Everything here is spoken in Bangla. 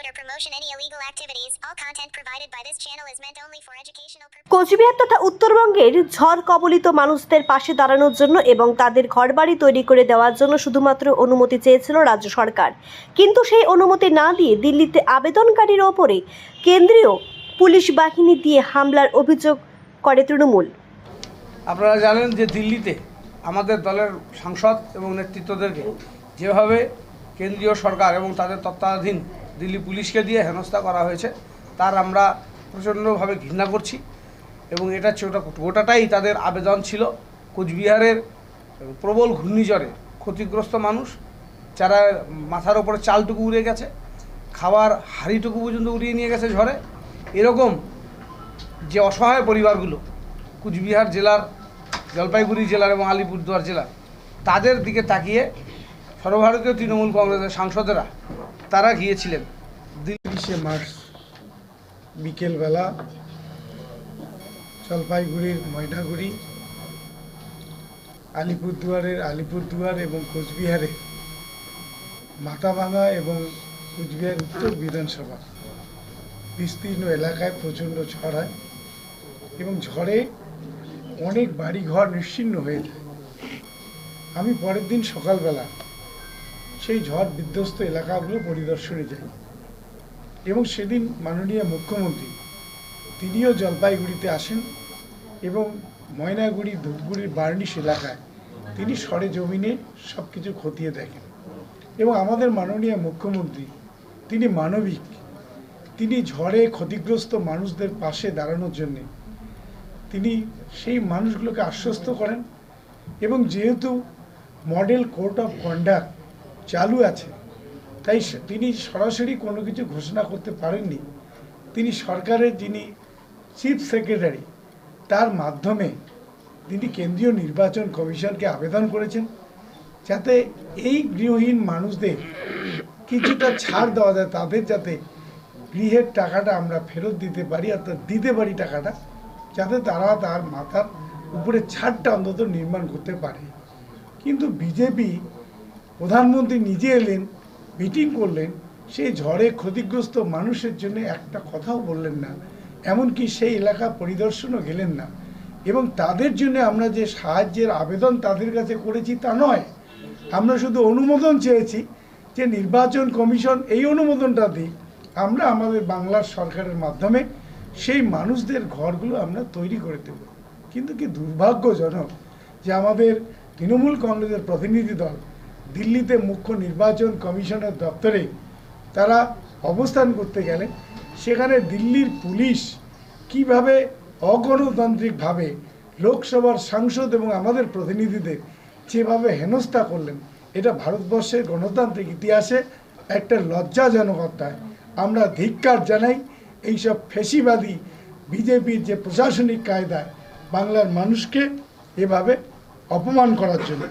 promote or promotion any illegal activities. All content provided by this channel is meant only for educational purposes. Cooch Behar তথা উত্তরবঙ্গের ঝড় কবলিত মানুষদের পাশে দাঁড়ানোর জন্য এবং তাদের ঘরবাড়ি তৈরি করে দেওয়ার জন্য শুধুমাত্র অনুমতি চেয়েছিল রাজ্য সরকার কিন্তু সেই অনুমতি না দিয়ে দিল্লিতে আবেদনকারীর ওপরে কেন্দ্রীয় পুলিশ বাহিনী দিয়ে হামলার অভিযোগ করে তৃণমূল আপনারা জানেন যে দিল্লিতে আমাদের দলের সাংসদ এবং নেতৃত্বদেরকে যেভাবে কেন্দ্রীয় সরকার এবং তাদের তত্ত্বাধীন দিল্লি পুলিশকে দিয়ে হেনস্থা করা হয়েছে। তার আমরা প্রচণ্ডভাবে ঘৃণা করছি এবং এটা ছোটা, গোটাটাই তাদের আবেদন ছিল। কোচবিহারের প্রবল ঘূর্ণিঝড়ে ক্ষতিগ্রস্ত মানুষ, যারা মাথার ওপরে চালটুকু উড়ে গেছে খাবার হাঁড়িটুকু পর্যন্ত উড়িয়ে নিয়ে গেছে ঝড়ে। এরকম যে অসহায় পরিবারগুলো কুচবিহার জেলার, জলপাইগুড়ি জেলার এবং আলিপুরদুয়ার জেলার, তাদের দিকে তাকিয়ে সর্বভারতীয় তৃণমূল কংগ্রেসের সাংসদেরা তারা গিয়েছিলেন। তিরিশে মার্চ বিকেলবেলা জলপাইগুড়ির ময়নাগুড়ি, আলিপুরদুয়ারের আলিপুরদুয়ার এবং কোচবিহারে মাথাভাঙা এবং কোচবিহার উত্তর বিধানসভা বিস্তীর্ণ এলাকায় প্রচণ্ড ঝড় হয় এবং ঝড়ে অনেক বাড়িঘর নিশ্চিহ্ন হয়ে যায়। আমি পরের দিন সকালবেলা সেই ঝড় বিধ্বস্ত এলাকাগুলো পরিদর্শনে যাই এবং সেদিন মাননীয় মুখ্যমন্ত্রী তিনিও জলপাইগুড়িতে আসেন এবং ময়নাগুড়ি, ধূপগুড়ির বার্নিশ এলাকায় তিনি সরে জমিনে সব কিছু খতিয়ে দেখেন। এবং আমাদের মাননীয় মুখ্যমন্ত্রী তিনি মানবিক। তিনি ঝড়ে ক্ষতিগ্রস্ত মানুষদের পাশে দাঁড়ানোর জন্যে তিনি সেই মানুষগুলোকে আশ্বস্ত করেন এবং যেহেতু মডেল কোর্ট অফ কন্ডাক্ট চালু আছে। তাই তিনি সরাসরি কোনো কিছু ঘোষণা করতে পারেননি। তিনি সরকারের যিনি চিফ সেক্রেটারি, তার মাধ্যমে তিনি কেন্দ্রীয় নির্বাচন কমিশনকে আবেদন করেছেন, যাতে এই গৃহহীন মানুষদের কিছুটা ছাড় দেওয়া যায়, তাদের যাতে গৃহের টাকাটা আমরা ফেরত দিতে পারি, অর্থাৎ দিতে পারি টাকাটা, যাতে তারা তার মাথার উপরে ছাদটা অন্তত নির্মাণ করতে পারে। কিন্তু বিজেপি প্রধানমন্ত্রী নিজে এলেন মিটিং করলেন সেই ঝড়ে ক্ষতিগ্রস্ত মানুষের জন্য একটা কথাও বললেন না, এমনকি সেই এলাকা পরিদর্শনও গেলেন না। এবং তাদের জন্য আমরা যে সাহায্যের আবেদন তাদের কাছে করেছি তা নয়। আমরা শুধু অনুমোদন চেয়েছি যে নির্বাচন কমিশন এই অনুমোদনটা দিই আমরা আমাদের বাংলার সরকারের মাধ্যমে সেই মানুষদের ঘরগুলো আমরা তৈরি করে দেব। কিন্তু কি দুর্ভাগ্যজনক যে আমাদের তৃণমূল কংগ্রেসের প্রতিনিধি দল দিল্লিতে মুখ্য নির্বাচন কমিশনের দপ্তরে তারা অবস্থান করতে গেলে সেখানে দিল্লির পুলিশ কীভাবে অগণতান্ত্রিকভাবে লোকসভার সাংসদ এবং আমাদের প্রতিনিধিদের যেভাবে হেনস্থা করলেন, এটা ভারতবর্ষের গণতান্ত্রিক ইতিহাসে একটা লজ্জাজনক অধ্যায়। আমরা ধিক্কার জানাই এইসব ফেসিবাদী বিজেপির যে প্রশাসনিক কায়দায় বাংলার মানুষকে এভাবে অপমান করার জন্য।